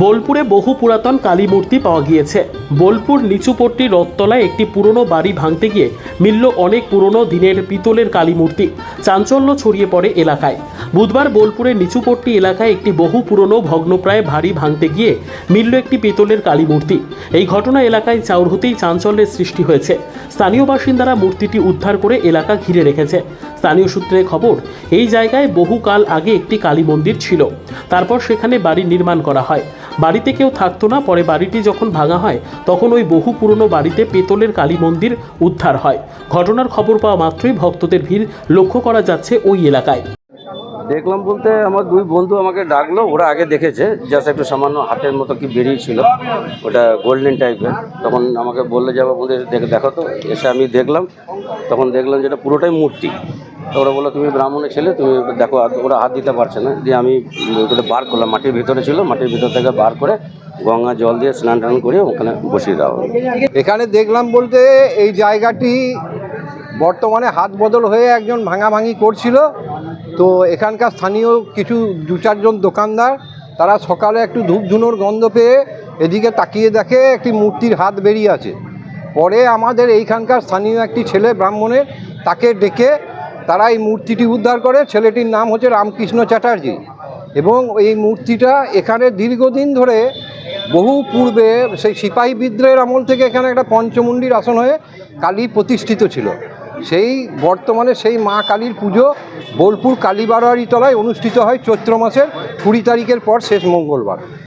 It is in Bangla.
বোলপুরে বহু পুরাতন কালী মূর্তি পাওয়া গিয়েছে। বোলপুর নিচুপট্টি রথতলায় একটি পুরনো বাড়ি ভাঙতে গিয়ে মিলল অনেক পুরনো দিনের পিতলের কালী মূর্তি। চাঞ্চল্য ছড়িয়ে পড়ে এলাকায়। বুধবার বোলপুরের নিচুপট্টি এলাকায় একটি বহু পুরনো ভগ্নপ্রায় ভারী ভাঙতে গিয়ে মিলল একটি পিতলের কালী মূর্তি। এই ঘটনা এলাকায় চাউর হতেই চাঞ্চল্যের সৃষ্টি হয়েছে। স্থানীয় বাসিন্দারা মূর্তিটি উদ্ধার করে এলাকা ঘিরে রেখেছে। স্থানীয় সূত্রে খবর, এই জায়গায় বহুকাল আগে একটি কালী মন্দির ছিল। তারপর সেখানে বাড়ি নির্মাণ করা হয়। বাড়িতে কেউ থাকতো না, পরে বাড়িটি যখন ভাঙা হয়, তখন ওই বহু পুরনো বাড়িতে পেতলের কালী মন্দির উদ্ধার হয়। ঘটনার খবর পাওয়া মাত্রই ভক্তদের ভিড় লক্ষ্য করা যাচ্ছে ওই এলাকায়। দেখলাম বলতে আমার দুই বন্ধু আমাকে ডাকলো, ওরা আগে দেখেছে জাস্ট একটু সামান্য হাতের মতো কি বেরিয়েছিল, ওটা গোল্ডেন টাইপের তখন আমাকে বললে যাব বলতে দেখে, দেখো তো। এসে আমি দেখলাম, তখন দেখলাম যেটা পুরোটাই মূর্তি। ওরা বলল, তুমি ব্রাহ্মণের ছেলে, তুমি দেখো ওরা হাত দিতে পারছে না। দিয়ে আমি ওটা বার করলাম, মাটির ভিতরে ছিল, মাটির ভিতর থেকে বার করে গঙ্গা জল দিয়ে স্নান টান করে ওখানে বসিয়ে দেওয়া এখানে দেখলাম বলতে এই জায়গাটি বর্তমানে হাত বদল হয়ে একজন ভাঙাভাঙি করছিল। তো এখানকার স্থানীয় কিছু দু চারজন দোকানদার, তারা সকালে একটু ধূপ ধুনোর গন্ধ পেয়ে এদিকে তাকিয়ে দেখে একটি মূর্তির হাত বেরিয়ে আছে। পরে আমাদের এইখানকার স্থানীয় একটি ছেলে ব্রাহ্মণের, তাকে ডেকে তারা এই মূর্তিটি উদ্ধার করে। ছেলেটির নাম হচ্ছে রামকৃষ্ণ চ্যাটার্জি। এবং এই মূর্তিটা এখানে দীর্ঘদিন ধরে বহু পূর্বে সেই সিপাহী বিদ্রোহের আমল থেকে এখানে একটা পঞ্চমুণ্ডির আসন হয়ে কালী প্রতিষ্ঠিত ছিল। সেই বর্তমানে সেই মা কালীর পুজো বোলপুর কালীবাড়ারি তলায় অনুষ্ঠিত হয় চৈত্র মাসের কুড়ি তারিখের পর শেষ মঙ্গলবার।